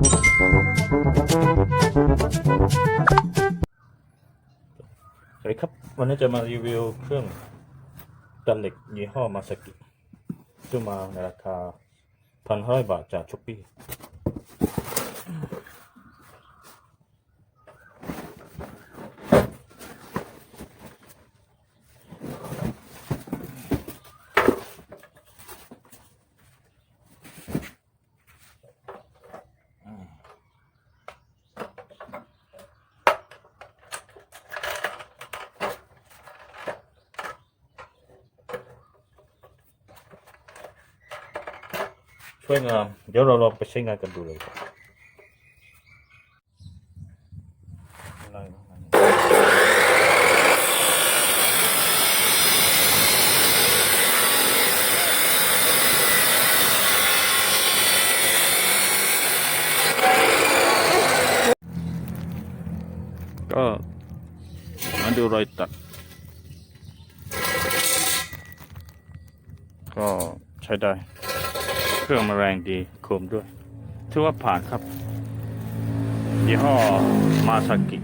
สวัสดีครับ วันนี้จะมารีวิวเครื่องตัดเหล็กยี่ห้อมาสกิซื้อมาในราคาพันห้าบาทจากช้อปปี้ วยงานเดี๋ยวเราลองไปใช้งานกันดูเลยครับอะไรประมาณนี้ก็มาดูรอยตัด ก็ใช้ได้ เครื่องมาแรงดีคมด้วย ถือว่าผ่านครับยี่ห้อมาสากิ